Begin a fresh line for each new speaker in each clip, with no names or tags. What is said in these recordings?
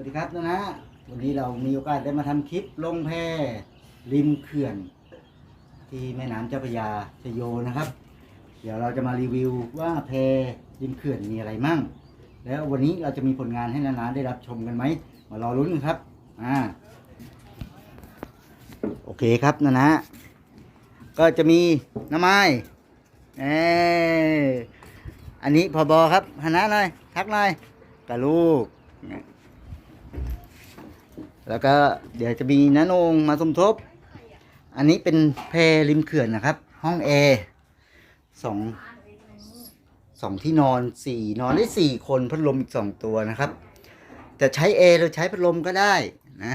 วัสดีครับนะนะ วันนี้เรามีโอกาสได้มาทำคลิปลงแพริมเขื่อน ที่แม่น้ำเจ้าพระยาชโยนะครับ เดี๋ยวเราจะมารีวิวว่าแพริมเขื่อนมีอะไรมั่ง แล้ววันนี้เราจะมีผลงานให้นานาได้รับชมกันไหมมารอลุ้นกันครับอ่าโอเคครับนะนะ ก็จะมีน้ำไม้เอออันนี้พอบอครับหันหน้าหน่อยทักหน่อยกับลูก แล้วก็เดี๋ยวจะมีน้าโหนงมาสมทบ อันนี้เป็นแพริมเขื่อนนะครับ ห้องแอร์สองสองที่นอนสี่นอนได้สี่คนพัดลมอีกสองตัวนะครับแต่ใช้แอร์หรือใช้พัดลมก็ได้นะ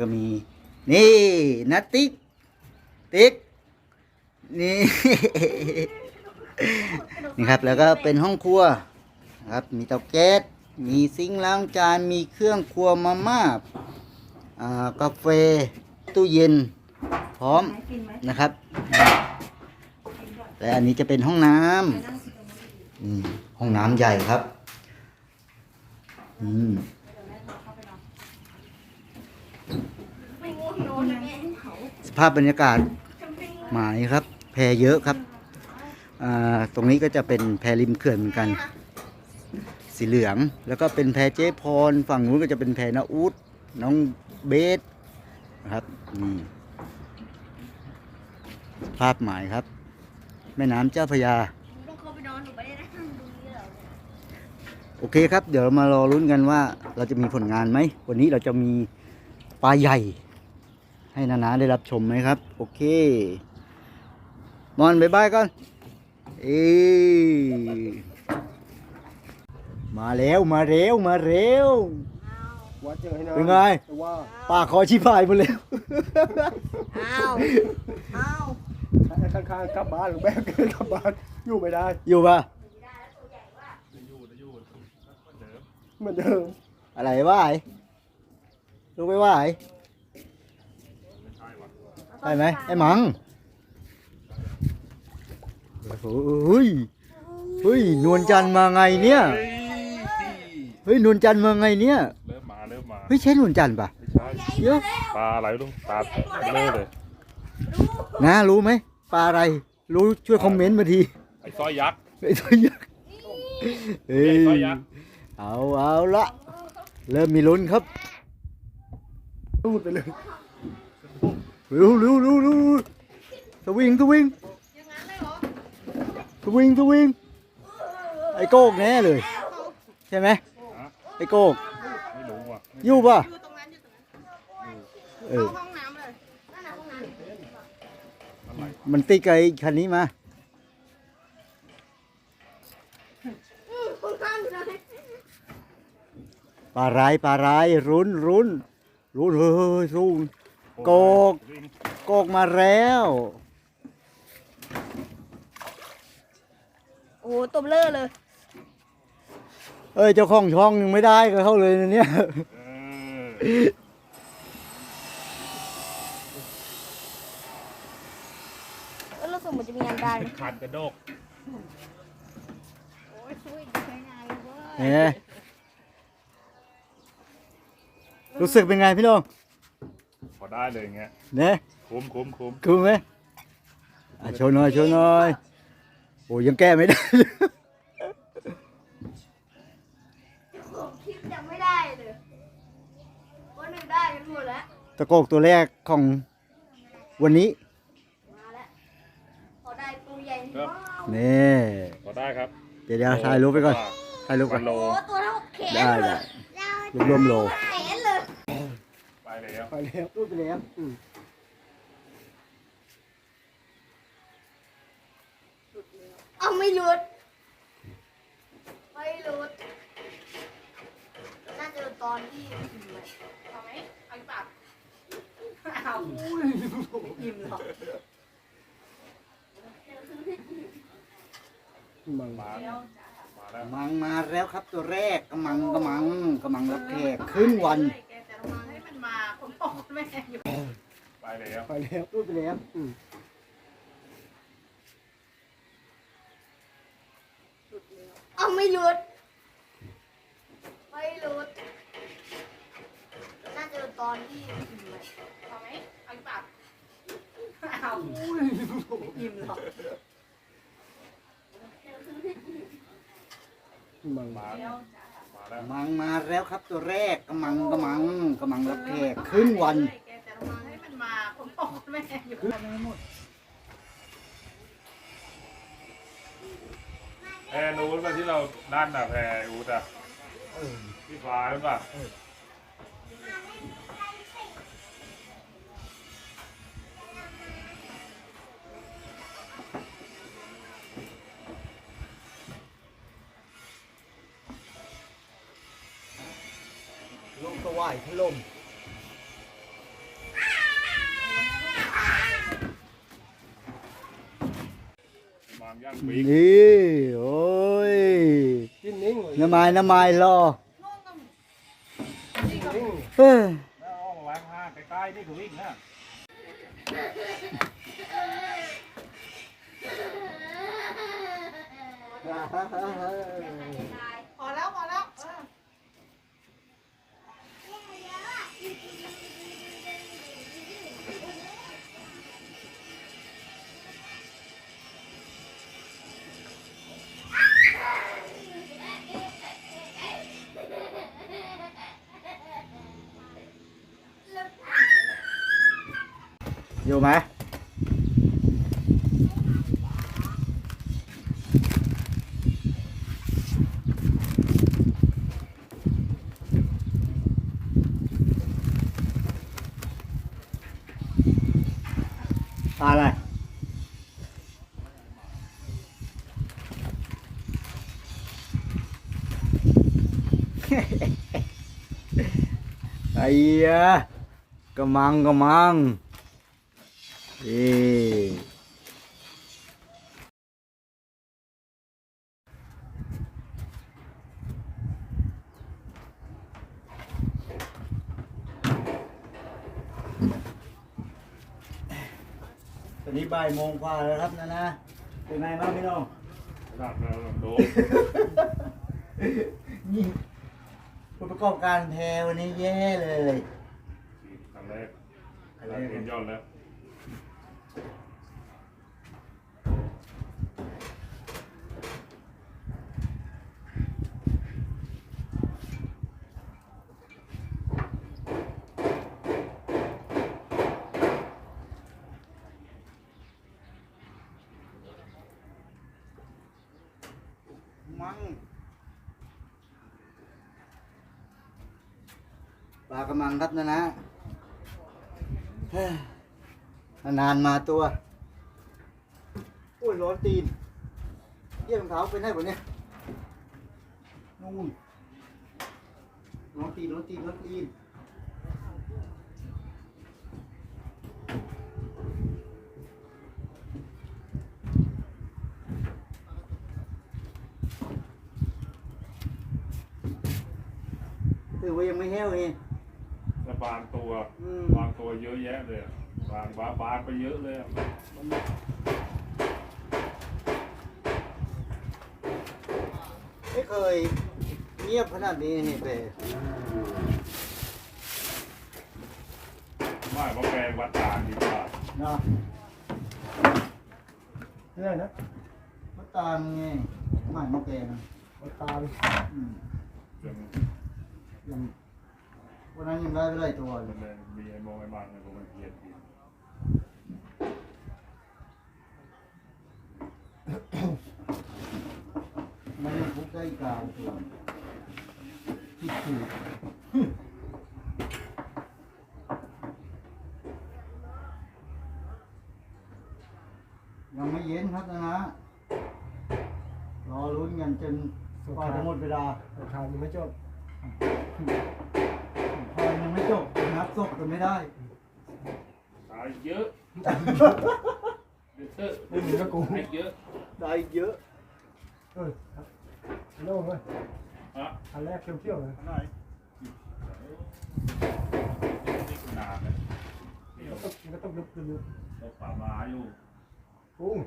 ก็มี นี่นัตติ๊กติ๊กนี่นี่ครับแล้วก็เป็นห้องครัวนะครับ มีเตาแก๊ส มีซิงค์ล้างจาน มีเครื่องครัวมาม่าอ่า กาแฟ ตู้เย็น พร้อมนะครับ และอันนี้จะเป็นห้องน้ำอืมห้องน้ำใหญ่ครับอืมสภาพบรรยากาศหมายครับ แพเยอะครับอ่าตรงนี้ก็จะเป็นแพริมเขื่อนเหมือนกัน สีเหลือง แล้วก็เป็นแพเจ๊พร ฝั่งนู้นก็จะเป็นแพนาอูดน้องเบสนะครับนี่ภาพหมายครับ แม่น้ำเจ้าพระยา
ต้องเข้าไปนอนหนูไม่ได้นั่งดูนี่หรอก
โอเคครับ เดี๋ยวเรามารอลุ้นกันว่าเราจะมีผลงานไหม วันนี้เราจะมีปลาใหญ่ ให้นานาได้รับชมไหมครับ โอเค มอนบายบายก่อน เอ้ มาแล้วมาเร็วมาเร็ว
วัดเจอให้นะ
เป็นไง
แต่ว่า
ปากคอชิพายหมดแล้ว
อ้าวอ้าว
ข้างๆกลับบ้านหรือแม่เกินกลับบ้านอยู่ไม่ได้
อยู่ปะ
เหมือนเดิม
อะไรว่าไอ้รู้ไหมว่าไอ้ใช่ไหมไอ้หมังเฮ้ยเฮ้ยนวลจันทร์มาไงเนี่ย เฮ้ย นวลจันทร์มาไงเนี่ย
เริ่มมาเริ่มมา
เฮ้ยใช่นวลจันทร์ปะ
ไม่ใช่
เดี๋ยว
ปลาอะไรลูกปลาเล่เลย
นะรู้ไหมปลาอะไรรู้ช่วยคอมเมนต์มาที
ไอ้สร้อยยักษ์
ไอ้ตัวยักษ์เฮ้ย
ไอ้สร้อยยักษ์
เอาเอาละเริ่มมีลุ้นครับ
รูดไปเลย
เร็วเร็วเร็วเร็วสวิงสวิงสวิงสวิงไอ้โกกแน่เลย ใช่ไหม ไอ้โกก
ไม่รู้ว่ะ
อยู่ป่ะ
อยู่ตรงนั้นอยู่ตรงนั้น
เออ
เข้าห้องน้ำเลยนั่นน่ะห้องน้ำ
อะไร
มันติดกับไอ้คันนี้มา
อืมห้องน้ำอยู่เลย
ปลาร้ายปลาร้ายรุนรุนรุนเฮ้ยรุน โกก โกกมาแล้ว
โอ้ตบเลอะเลย
เอ้ยเจ้าของช่องยังไม่ได้ก็เข้าเลยนะเนี่ย
เออ
เออรู้สึกเหมือนจะมีอันดาเลย
ขาดกระดก
โอ้ยช่วยใช้งานเลยเว้ย
เนี่ยรู้สึกเป็นไงพี่น้อง
พอได้เลยอย่างเงี้ย
เนี่ย
คุ้มคุ้มคุ้ม
คือไหมอะโชว์หน่อยโชว์หน่อยโอ้ยังแก้ไม่ได้
ผมคลิปจำไม่ได้เลยวันหนึ่งได้กันหมดแล้ว
ตะโกกตัวแรกของวันนี้
มาแล้วพอได้ตัวใหญ่มาก
นี่
พอได้ครับ
เดี๋ยวเดี๋ยวถ่ายรูปไปก่อนถ่ายรูปก่
วั
อน
นโล
โอ้ตัวเท่าแขน
ได้
เล
ได้
ย
รวบรวมโล
แขนเลย
ไปแล้ว
ไปแล้วรูดไปแล้วอืม
เอาไม่หลุด ไม่หลุด น่าจะตอนที่เอาไหมเอาหรือเปล่า เอาอิ่มหรอก
มัง
มาแล้ว
มังมาแล้วครับตัวแรกกำมังกำมังกำมังรับแขกครึ่งวัน
แกจะมาให้มันมาผมบอกแม่อยู่
ไปแล้ว
ไปแล้วรูดไปแล้วอืม
เอาไม่หลุดอิ่มห อนที่อิ่มไห
มเอาไห
มเอาปาก
เอาไม่อ
ิ่
มหรอก
มังม
าแล้ว
มังมาแล้วครับตัวแรกกระมังกระมังกระมังรับแขกครึ่งวัน
แพ
รนู้นป่ะที่เราด้านน่ะแพรอูดอะพี่ฟ้าหรือเปล่า
วายพัดลม
มางย่างบิ๊ก
นี่โอ้ย
กินนิ่งเลย
น้ำไม้น้ำไม้รอ
นู่นก็
นิ่ง
เฮ้ย
แล้วห้องล้างห้างใกล้ๆนี่คือวิ่งนะ
พอแล้วพอแล้ว เออ
อยู่ไหมปลาอะไร ไอ้ยะกระมังกระมังเอ้ตอนนี้บ่ายโมงกว่าแล้วครับนะนะ เป็นไงบ้างพี่น้อง
ระดับเราโดน
นี่ผู้ประกอบการแพรวันนี้แย่เลย
ครั้งแรกครั้งแรก เห็นยอดแล้ว
มั่งปลากระมังครับนะนะเฮ้ย นานมาตัวโอ้ยร้อนตีนเยี่ยมเท้าเป็นได้ปะเนี่ยนู่นร้อนตีนร้อนตีนร้อนตีนถือว่ายังไม่แห้วนี่
แต่ บางตัว
อืม
บางตัวเยอะแยะเลยอะบางบางบางไปเยอะเลยอะ
ไม่เคยเงียบขนาดนี้นี่เป้
ไม่เพราะแปลงวัดตาลดีกว่า
เนาะ
นี่อะไรนะ
มะตาลไงหมายมะแกง
มาตาม
อืม
จน
ยัง วันนั้นยังได้ไปหลายตัวเล
มั
ย
นเลยมีไอ้โมงไอ้บางไอ้พวกมันเกลียดกิน
มันยังพุกได้กลางตัวคิดถูกยังไม่เย็นครับนะนะรอลุ้นกันจนกว่าจะหมดเวลา
ราคายังไม่จบ
พอ ยังไม่จบนับศพกันไม่ได้
ตายเยอะเดี๋ยวเถอะ
ไม่มีก็กู
ตายเยอะ
ได้เยอะ
เออโล่งเลย
ฮะ
อันแรกเที่ยวๆเลย
ข้างในนี่ขนาดเลยเดี๋ยว
มันก็ต้องลึกลึก
เราป่าไม้อยู่
กุ้ง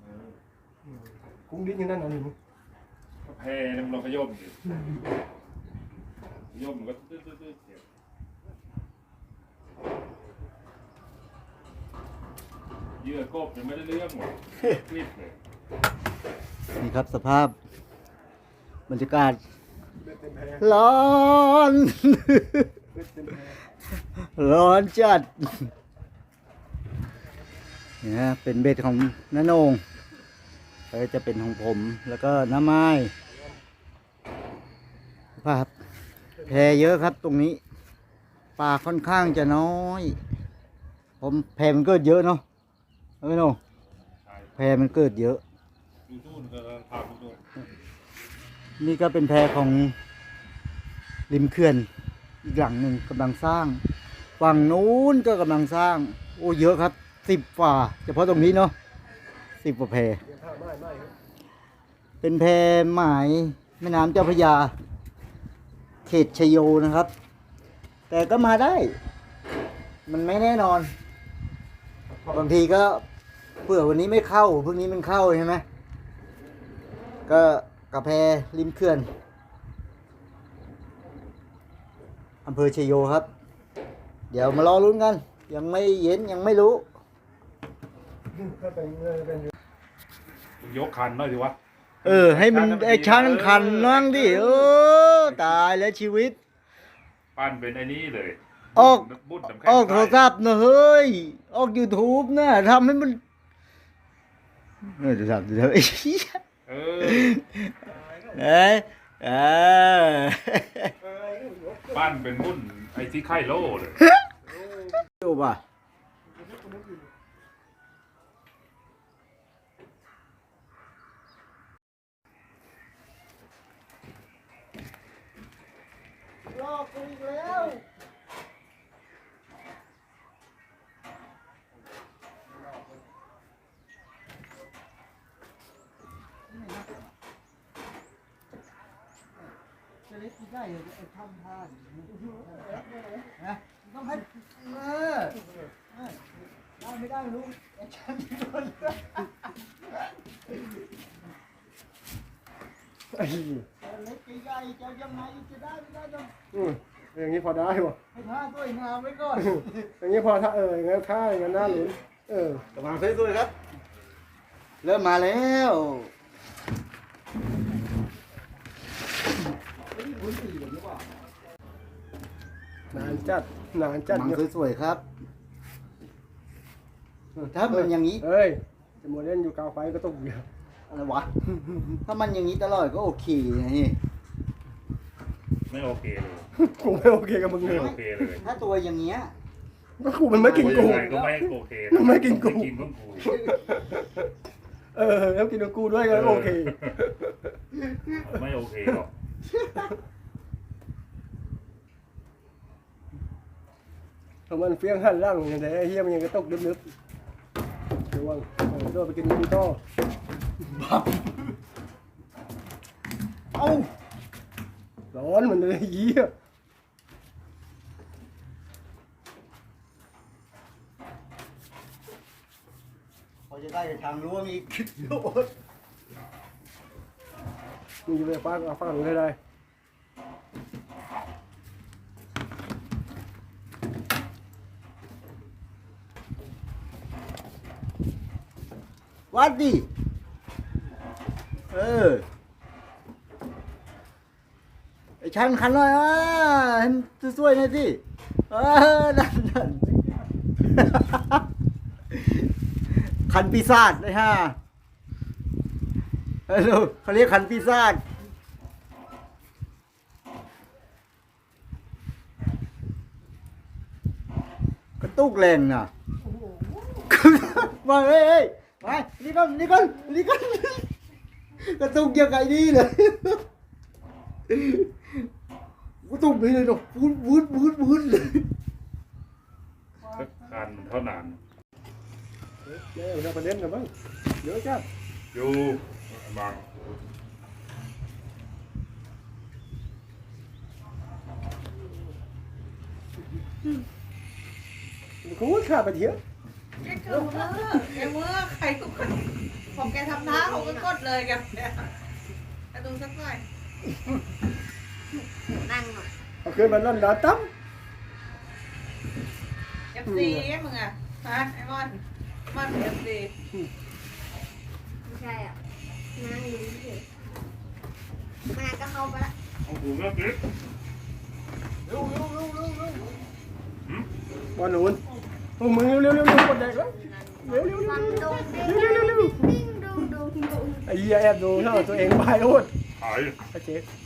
เออ
กุ้งดิ้นอยู่นั่นน่ะนี่มึง
ก็แพเนี่ยมันเราก็ย่มอยู่ย่มมันก็ตื้อตื้อตื้อ เสียบเหยื่อกบยังไม่ได้เรื่องหมดคลิปเลย
นี่ครับสภาพบรรยากาศ
เบ็ดเต็มแพ
ร้อน
เบ็ดเต็มแพ
ร้อนจัดเนี่ยเป็นเบ็ดของน้าโหนงแล้วก็จะเป็นของผมแล้วก็น้าไม้ภาพแพเยอะครับตรงนี้ ปลาค่อนข้างจะน้อย ผมแพมันเกิดเยอะเนาะไม่โหนแพมันเกิดเยอะ
นี่ก็
เป็นแพของริมเขื่อนอีกหลังหนึ่งกำลังสร้าง ฝั่งนู้นก็กำลังสร้าง โอ้เยอะครับสิบฝ่าเฉพาะตรงนี้เนาะสิบกว่าแพ
เดี๋ยวผ้าไม้ไม้ครับ
เป็นแพหมายแม่น้ำเจ้าพระยา เขตชยโยนะครับ แต่ก็มาได้ มันไม่แน่นอน บางทีก็เผื่อวันนี้ไม่เข้าพรุ่งนี้มันเข้าใช่ไหมก็กระแพริมเขื่อนอำเภอชยโยครับ เดี๋ยวมารอลุ้นกัน ยังไม่เย็นยังไม่รู้
ถ้าเป็นเรื่องเป็น
ยกคันหน่อยสิวะ
เออ ให้มันไอ้ช่างคันนั่งดิเออ ตายแล้วชีวิต
ปั้นเป็นไอ้นี่เลย
ออก
บุดน้ำแข็ง
ออกโทรศัพท์นะเฮ้ย ออก YouTube นะทำให้มันเออโทรศัพท์เดี๋ยวไอ้เหี้ย
เออ
เอ้ยเออ
ปั้นเป็นมุ่นไอ้ที่ไข่โล่เลย
ดูป่ะ รอบกูอีกแล้วจะเล็กกินได้เหรอไอ้ทำท่าดินะต้องให้เออเออได้ไม่ได้ไม่รู้ไอ้ฉันโดน
ไอ้
เล็กใหญ่ๆจะยังไงจะได้ไม่ได้ต้อง
อืมอย่างนี้พอได้ป่ะ
ให้ท่าสวยงามไว้ก่อน
อย่างนี้พอถ้าเอออย่างนั้นถ้าอย่างนั้นน่าลุ้นเออ
กำลังสวยๆครับ เริ่มมาแล้วเฮ้ยคุณสี่เหรือเปล่านา
นจัดนานจัด
กำลัง
เยอะ
สวยๆครับเออถ้ามันอย่างนี้
เอ้ยจะมัวเล่นอยู่กลางไฟก็ตกเยอะ
อะไรวะ ถ้ามันอย่างนี้ตลอดก็โอเคนะนี่
ไม่โอเคเลย
กูไม่โอเคกับมึงเล
ไม่
ย
โอเคเลย
ถ้าตัวอย่างเงี้ย
ก็กูมันไม่กินกู
ยังไงก็ไม่โอเค
มันไม่กินกู
ไม่กินก็กู
เออแล้วกินกับกูด้วยก็โอเค
ไม่โอเคหรอก
ถ้ามันเฟี้ยงหันล่างอย่างไรไอ้เฮียมันยังก็ตกลึกๆระวังเออโดนไปกินกูต่อ
เอ้า
ร้อนมันเลยเหี้ย
พอจะได้ทางรั้วมีโดด
มึงจะไปฟังเอาฟังเลยได้
วัดดิเออ ไอ้ชันคันหน่อยอะให้มันสวยๆหน่อยสิเออนั่นนั่นคันปีศาจเลยฮะเออดูเขาเรียกคันปีศาจกระตุกแรงน่ะมาเฮ้ยมานี่ก่อนนี่ก่อนนี่ก่อนกระตุกเยังไงดีเลย กระตุกไปเลยเนาะวุ้นวุ้นวุ้นวุ้นเลย
คันเท่านั้น
เนี่ยเราไปเล่นกันบ้างเยอะจัด
อยู่บาง
กูขาดไปเที่ยว
แกเกิดเมื่อแกเมื่อใครทุกคนพอแกทำท่าเขาก็กดเลยแกเนี่ยกระดูสักหน่อย
นั่งหน่อย
เอาขึ้นมาลั่นดาตั้ม
เอฟซีมึงอะฮะไอ้บอลมันเอฟซี
ไม่ใช่อะนั่งดูเฉยม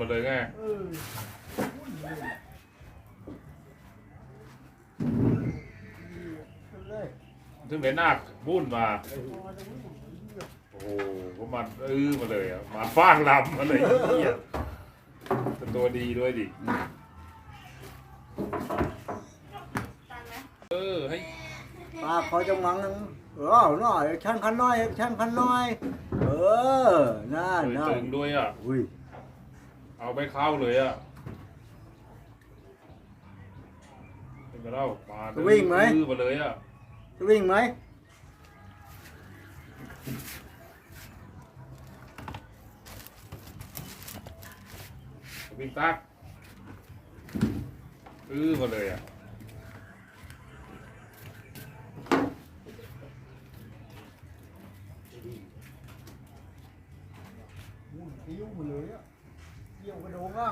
บุ่นมาเล
ยไงเอ
อ
ถึงเป็นนาคบุ่นมา โอ้โหก็มันอื้อมาเลยอะมาฟางลำมาเลยเหี้ยแต่ตัวดีด้วยดิเออให้
ปากเขาจะมังนึงเออหน่อยช่างคันน้อยช่างคันน้อย เออน่า
เฮ้ย
น่า
ตึงด้วยอะ
อุ้ย
เอาไปเข้าเลยอะเป็นไปแล้วมาเดินอื้อมาเลยอะ
จะวิ่งไหม
วิ่งตักอื้อมาเลยอะ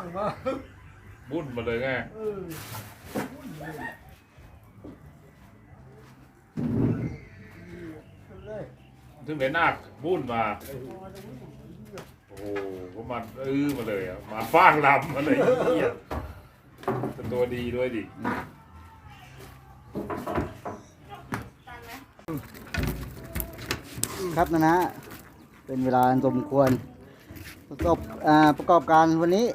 ระโดงง่างมา
บุ่นมาเลยไง
เออ
ถึงเป็นนาคบุ่นมา โอ้โหก็มันอื้อมาเลยอะมาฟางลำมาเลยเหี้ยแต่ตัวดีด้วยดิ
ครับนะนะ เป็นเวลาอันสมควรประกอบอ่าประกอบการวันนี้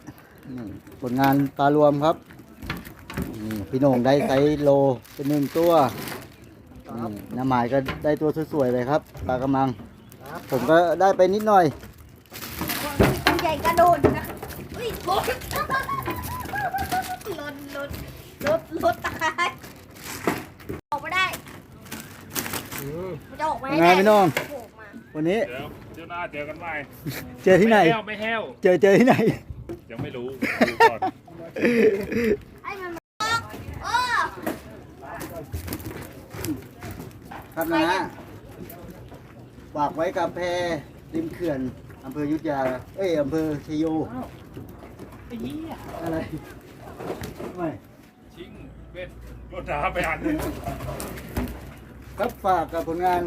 นี่ผลงานปลารวมครับนี่พี่โหน่งได้ไซส์โลเป็นหนึ่งตัวนี่น้าหมายก็ได้ตัวสวยๆเลยครับปลากระมัง ผมก็ได้ไปนิดหน่อย
ตัวใหญ่กระโดดนะอุ้ยรถรถรถรถรถตายออกไม่ได้มันจะออกมาให้
ไงพี่น้อง
โผล่มา
วันนี้
เดี๋ยวเดี๋ยวหน้าเจอกันใหม่
เจอที่ไหน
ม่แห้วไม่แห้ว
เจอเจอที่ไหน
ยังไม่รู้ดูก่อน
ไอ้มันออกโอ้
ครับนะฮะฝากไว้กับแพรริมเขื่อนอำเภอยุทธยา เอ้ยอำเภอชยโยอะไรไม่
ชิงเบ็ดรถน้ำไปอันหนึง
ครับฝากกับผลงาน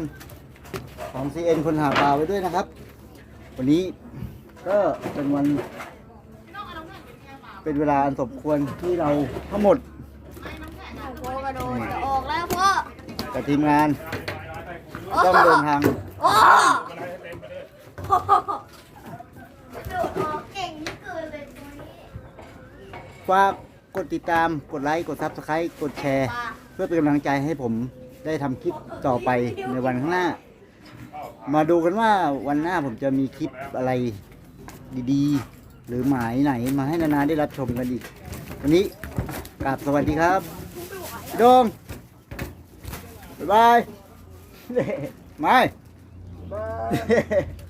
ของ CN คนหาปลาไว้ด้วยนะครับ วันนี้ก็เป็นวัน เป็นเวลาอันสมควรที่เราทั้งหมด
โหกระโดดจะออกแล้วพ่อ
กับทีมงาน ต้องเดินทาง
โอ้โหกระโดดออกเก่งที่เกินเลยตัวนี้
ฝากกดติดตามกดไลค์กดซับสไครต์กดแชร์
ปลา
เพื่อเป็นกำลังใจให้ผมได้ทำคลิปต่อไปในวันข้างหน้า มาดูกันว่าวันหน้าผมจะมีคลิปอะไรดีๆ หรือหมายไหนมาให้นานาได้รับชมกันอีก วันนี้กราบสวัสดีครับโดมบ๊ายบายไม่
บาย